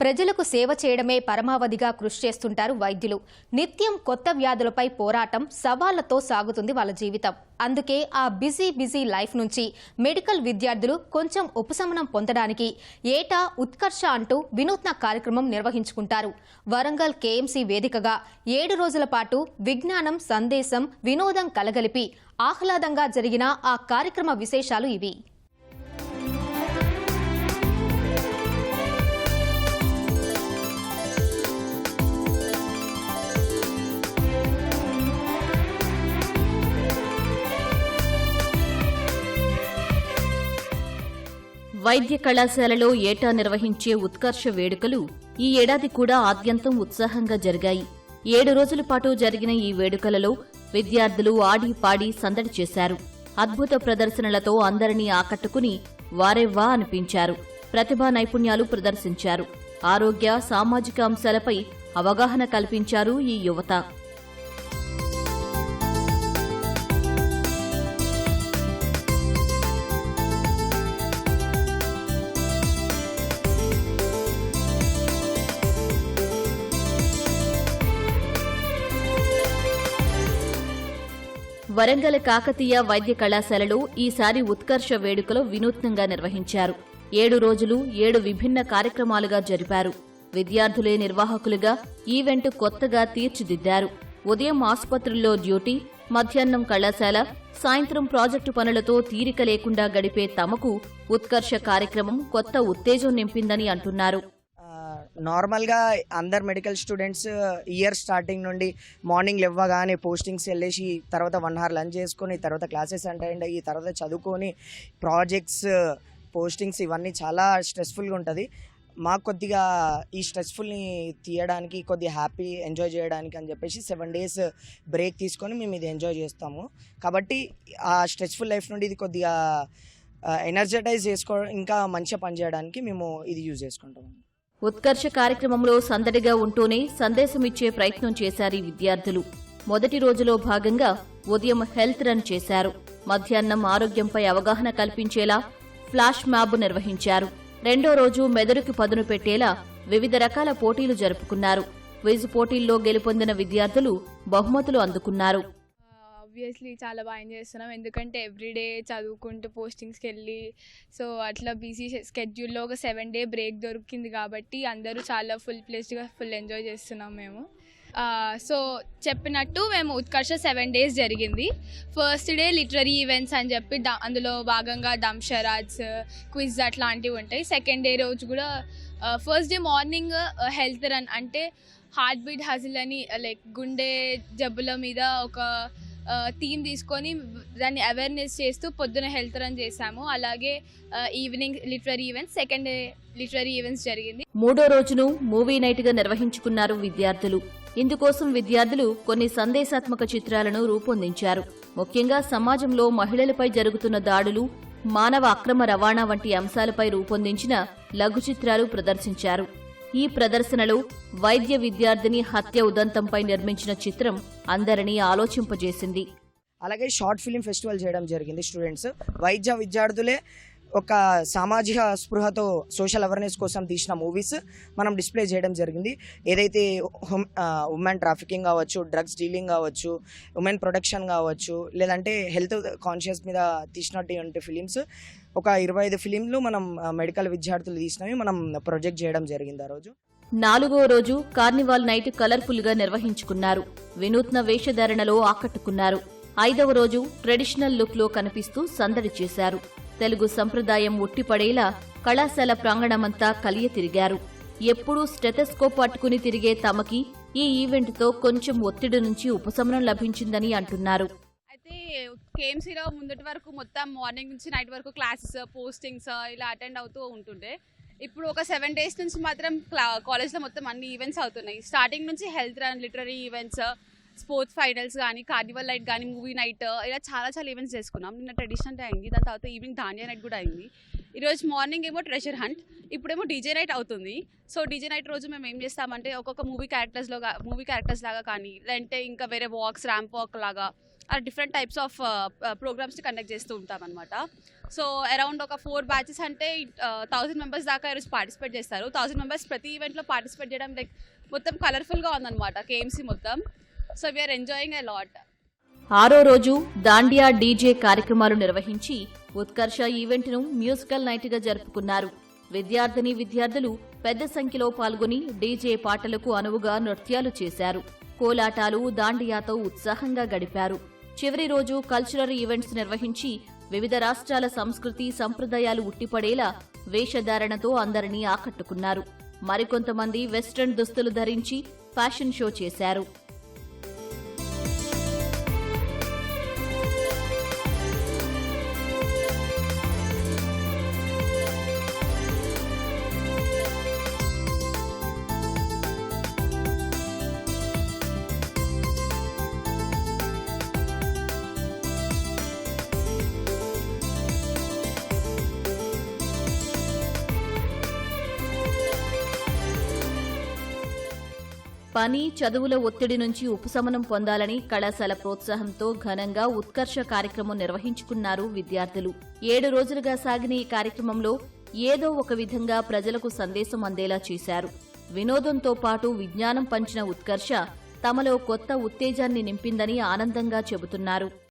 ప్రజలకు సేవ చేయడమే పరమావధిగా కృషి చేస్తుంటారు వైద్యులు. నిత్యం కొత్త వ్యాధులపై పోరాటం సవాళ్ళతో సాగుతుంది వాళ్ళ జీవితం. అందుకే ఆ బిజీ బిజీ లైఫ్ నుంచి మెడికల్ విద్యార్థులు కొంచెం ఉపశమనం పొందడానికి ఏటా ఉత్కర్ష అంటూ వినూత్న కార్యక్రమం నిర్వహించుకుంటారు. వరంగల్ కేఎంసీ వేదికగా ఏడు రోజుల పాటు విజ్ఞానం సందేశం వినోదం కలగలిపి ఆహ్లాదంగా జరిగిన ఆ కార్యక్రమ విశేషాలు ఇవి. వైద్య కళాశాలలో ఏటా నిర్వహించే ఉత్కర్ష వేడుకలు ఈ ఏడాది కూడా ఆద్యంతం ఉత్సాహంగా జరిగాయి. ఏడు రోజుల పాటు జరిగిన ఈ వేడుకలలో విద్యార్థులు ఆడి పాడి సందడి చేశారు. అద్భుత ప్రదర్శనలతో అందరినీ ఆకట్టుకుని వారెవ్వా అనిపించారు. ప్రతిభా నైపుణ్యాలు ప్రదర్శించారు. ఆరోగ్య సామాజిక అంశాలపై అవగాహన కల్పించారు ఈ యువత. వరంగల్ కాకతీయ వైద్య కళాశాలలో ఈసారి ఉత్కర్ష వేడుకలో వినూత్నంగా నిర్వహించారు. ఏడు రోజులు ఏడు విభిన్న కార్యక్రమాలుగా జరిపారు. విద్యార్థులే నిర్వాహకులుగా ఈవెంట్ కొత్తగా తీర్చిదిద్దారు. ఉదయం ఆసుపత్రుల్లో డ్యూటీ మధ్యాహ్నం కళాశాల సాయంత్రం ప్రాజెక్టు పనులతో తీరిక లేకుండా గడిపే తమకు ఉత్కర్ష కార్యక్రమం కొత్త ఉత్తేజం నింపిందని అంటున్నారు. నార్మల్గా అందరు medical students uh, year starting నుండి మార్నింగ్ లేవగానే పోస్టింగ్స్ వెళ్ళేసి తర్వాత వన్ అవర్ లంచ్ చేసుకొని తర్వాత క్లాసెస్ అటెండ్ అయ్యి తర్వాత చదువుకొని ప్రాజెక్ట్స్ పోస్టింగ్స్ uh, ఇవన్నీ చాలా స్ట్రెస్ఫుల్గా ఉంటుంది. మాకు కొద్దిగా ఈ స్ట్రెస్ఫుల్ని తీయడానికి కొద్దిగా హ్యాపీ ఎంజాయ్ చేయడానికి అని చెప్పేసి సెవెన్ డేస్ బ్రేక్ తీసుకొని మేము ఇది ఎంజాయ్ చేస్తాము. కాబట్టి ఆ స్ట్రెస్ఫుల్ లైఫ్ నుండి ఇది కొద్దిగా uh, ఎనర్జటైజ్ చేసుకోవడం ఇంకా మంచిగా పనిచేయడానికి మేము ఇది యూజ్ చేసుకుంటాము. ఉత్కర్ష కార్యక్రమంలో సందడిగా ఉంటూనే సందేశమిచ్చే ప్రయత్నం చేశారు విద్యార్థులు. మొదటి రోజులో భాగంగా ఉదయం హెల్త్ రన్ చేశారు. మధ్యాహ్నం ఆరోగ్యంపై అవగాహన కల్పించేలా ఫ్లాష్ మ్యాబ్ నిర్వహించారు. రెండో రోజు మెదడుకి పదును పెట్టేలా వివిధ రకాల పోటీలు జరుపుకున్నారు. క్విజ్ పోటీల్లో గెలుపొందిన విద్యార్థులు బహుమతులు అందుకున్నారు. ఆబ్వియస్లీ చాలా బాగా ఎంజాయ్ చేస్తున్నాం. ఎందుకంటే ఎవ్రీడే చదువుకుంటూ పోస్టింగ్స్కి వెళ్ళి సో అట్లా బిజీ స్కెడ్యూల్లో ఒక సెవెన్ డే బ్రేక్ దొరికింది కాబట్టి అందరూ చాలా ఫుల్ ప్లేస్డ్గా ఫుల్ ఎంజాయ్ చేస్తున్నాం మేము. సో చెప్పినట్టు మేము ఉత్కర్ష సెవెన్ డేస్ జరిగింది. ఫస్ట్ డే లిటరీ ఈవెంట్స్ అని చెప్పి ద- అందులో భాగంగా డమ్ క్విజ్ అట్లాంటివి ఉంటాయి. సెకండ్ డే రోజు కూడా first day morning health run అంటే హార్ట్ బీట్ హజిల్ అని లైక్ గుండె జబ్బుల మీద ఒక థీమ్ తీసుకొని దాన్ని అవేర్నెస్ చేస్తూ పొద్దున హెల్త్ రన్ చేశాము. అలాగే evening literary events second day literary events జరిగింది. మూడో రోజును మూవీ నైట్గా నిర్వహించుకున్నారు విద్యార్థులు. ఇందుకోసం విద్యార్థులు కొన్ని సందేశాత్మక చిత్రాలను రూపొందించారు. ముఖ్యంగా సమాజంలో మహిళలపై జరుగుతున్న దాడులు మానవ అక్రమ రవాణా వంటి అంశాలపై రూపొందించిన లఘు చిత్రాలు ప్రదర్శించారు. ఈ ప్రదర్శనలో వైద్య విద్యార్థిని హత్య ఉదంతంపై నిర్మించిన చిత్రం అందరినీ ఆలోచింపజేసింది. అలాగే షార్ట్ ఫిలిం ఫెస్టివల్ చేయడం జరిగింది స్టూడెంట్స్. వైద్య విద్యార్థులే ఒక సామాజిక స్పృహతో సోషల్ అవేర్నెస్ కోసం తీసిన మూవీస్ మనం డిస్ప్లే చేయడం జరిగింది. ఏదైతే ఉమెన్ ట్రాఫికింగ్ కావచ్చు డ్రగ్స్ డీలింగ్ కావచ్చు ఉమెన్ ప్రొడక్షన్ కావచ్చు లేదంటే హెల్త్ కాన్షియస్ మీద తీసినటువంటి ఫిలిమ్స్ ఒక ఇరవై ఐదు ఫిలింలు మనం మెడికల్ విద్యార్థులు తీసినవి మనం ప్రొజెక్ట్ చేయడం జరిగింది ఆ రోజు. నాలుగో రోజు కార్నివాల్ నైట్ కలర్ఫుల్గా నిర్వహించుకున్నారు. వినూత్న వేషధారణలో ఆకట్టుకున్నారు. ఐదవ రోజు ట్రెడిషనల్ లుక్లో కనిపిస్తూ సందడి చేశారు. తెలుగు సంప్రదాయం ఉట్టిపడేలా కళాశాల ప్రాంగణమంతా కలియ తిరిగారు ఎప్పుడూ స్టెథెస్కోప్ పట్టుకుని తిరిగే తమకి ఈ ఈవెంట్తో కొంచెం ఒత్తిడి నుంచి ఉపశమనం లభించిందని అంటున్నారు. కేఎంసీలో ముందటి వరకు మొత్తం మార్నింగ్ నుంచి నైట్ వరకు క్లాసెస్ పోస్టింగ్స్ ఇలా అటెండ్ అవుతూ ఉంటుండే. ఇప్పుడు ఒక సెవెన్ డేస్ నుంచి మాత్రం క్లా కాలేజ్లో మొత్తం అన్ని ఈవెంట్స్ అవుతున్నాయి. స్టార్టింగ్ నుంచి health run literary events sports finals కానీ కార్నివల్ నైట్ కానీ మూవీ నైట్ ఇలా చాలా చాలా ఈవెంట్స్ చేసుకున్నాం. నిన్న ట్రెడిషనల్ డే అయింది. దాని తర్వాత ఈవినింగ్ దాండియా నైట్ కూడా అయింది. ఈరోజు మార్నింగ్ ఏమో ట్రెషర్ హంట్ ఇప్పుడేమో డీజే నైట్ అవుతుంది. సో డీజే నైట్ రోజు మేము ఏం చేస్తామంటే ఒక్కొక్క మూవీ క్యారెక్టర్స్లో మూవీ క్యారెక్టర్స్ లాగా కానీ లేదంటే ఇంకా వేరే వాక్స్ ర్యాంప్ వాక్ లాగా డిఫరెంట్ టైప్స్ ఆఫ్ ప్రోగ్రామ్స్ని కండక్ట్ చేస్తూ ఉంటాం అనమాట సో అరౌండ్ ఒక ఫోర్ బ్యాచెస్ అంటే uh, థౌసండ్ మెంబర్స్ దాకా ఈరోజు పార్టిసిపేట్ చేస్తారు. థౌసండ్ మెంబర్స్ ప్రతి ఈవెంట్లో పార్టిసిపేట్ చేయడం లైక్ మొత్తం కలర్ఫుల్గా ఉందన్నమాట కేఎంసీ మొత్తం. So we are enjoying a lot ఆరో రోజు దాండియా డీజే కార్యక్రమాలు నిర్వహించి ఉత్కర్ష ఈవెంట్ను మ్యూజికల్ నైట్గా జరుపుకున్నారు. విద్యార్థిని విద్యార్థులు పెద్ద సంఖ్యలో పాల్గొని డీజే పాటలకు అనువుగా నృత్యాలు చేశారు. కోలాటాలు దాండియాతో ఉత్సాహంగా గడిపారు. చివరి రోజు కల్చరల్ ఈవెంట్స్ నిర్వహించి వివిధ రాష్ట్రాల సంస్కృతి సంప్రదాయాలు ఉట్టిపడేలా వేషధారణతో అందరినీ ఆకట్టుకున్నారు. మరికొంతమంది వెస్ట్రన్ దుస్తులు ధరించి ఫ్యాషన్ షో చేశారు. పని చదువుల ఒత్తిడి నుంచి ఉపశమనం పొందాలని కళాశాల ప్రోత్సాహంతో ఘనంగా ఉత్కర్ష కార్యక్రమం నిర్వహించుకున్నారు విద్యార్థులు. ఏడు రోజులుగా సాగిన ఈ కార్యక్రమంలో ఏదో ఒక విధంగా ప్రజలకు సందేశం అందేలా చేశారు. వినోదంతో పాటు విజ్ఞానం పంచిన ఉత్కర్ష తమలో కొత్త ఉత్తేజాన్ని నింపిందని ఆనందంగా చెబుతున్నారు.